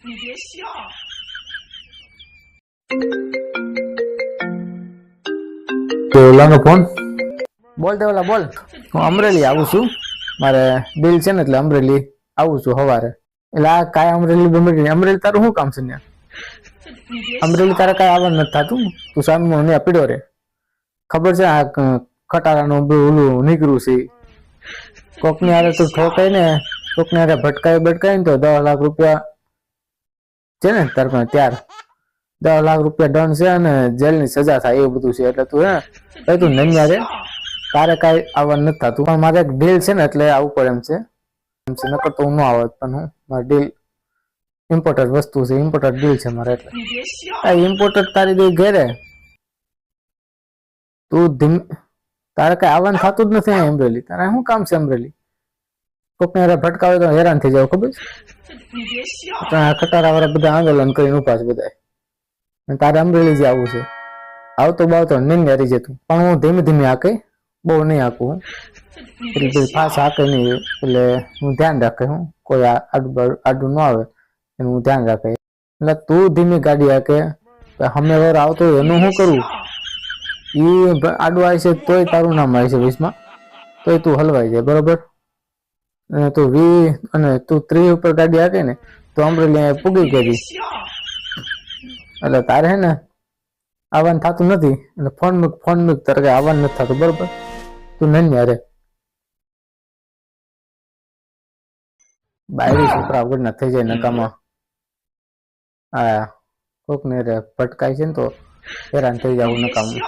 你别笑。 તો ઓલાનો ફોન બોલ તે ઓલા બોલ હું અમરેલી આવું છું મારે બિલ છે ને એટલે અમરેલી આવું છું સવારે એટલે આ કાંઈ અમરેલી બમરેલી અમરેલી તારું શું કામ છે ત્યાં 你别 અમરેલી તારે કાંઈ આવવાનું નથી થતું તું સામે મને પીડ્યો રે ખબર છે આ ક- ખટારાનું બધું ઓલું નીકળ્યું છે ઈ. કોકની હારે તું ઠોકાય ને કોકની હારે ભટકાય ભટકાય ને તો દસ લાખ રૂપિયા છે જેને તરફ ત્યાર? દસ લાખ રૂપિયા દંડ છે અને જેલની સજા થાય એવું બધું છે. એટલે તું હે ભાઈ તું નમિયા રે. તારે કાંઈ આવવા નથી થતું. પણ મારે એક ડીલ છે ને, એટલે આવું પડે એમ છે. એમ છે, નકર તો હું ન આવત, પણ હું, મારી ડીલ ઇમ્પોર્ટન્ટ વસ્તુ છે ઇમ્પોર્ટન્ટ ડીલ છે મારે એટલે. આ ઇમ્પોર્ટન્ટ તારી દઈ ઘેરે. તું ધીમ તારે કાંઈ આવવાનું થતું જ નથી અમરેલી. તારે શું કામ છે અમરેલી? કોકને અરે ફટકાવે તો હેરાન થઈ જાવ ખબર પણ ખટારા વાળા બધા આંદોલન કરી ઊભા છે બધા તારે અમરેલી જે આવું છે. આવતો બાવતો નહીં હારી જતું. પણ હું ધીમે ધીમે આકે બહુ નહીં આકું એટલે ફાસ આકે નહીં. એટલે હું ધ્યાન રાખે હું. કોઈ આડું આડું ન આવે. એનું હું ધ્યાન રાખે. એટલે તું ધીમી ગાડી આકે હમે વાર આવતો એનું શું કરું? એ આડું આવે છે તોય તારું નામ આવે છે વીસમાં તોય તું હલવાઈ જાય, બરોબર? તું વી અને તું ત્રીસ ઉપર ગાડી હાકે ને, તો અમરેલી અહીંયા પૂગી ગઈ. એટલે તારે હે ને આવવાનું થતું નથી અને ફોન મૂક ફોન મૂક, તારે કઈ આવવાનું નથી થતું, બરોબર? તું નહીં અરે બાયરી છોકરા વગર ના થઈ જાય નકામાં. આ કોક ને રે, ભટકાય છે ને તો હેરાન થઈ જવું નકામું.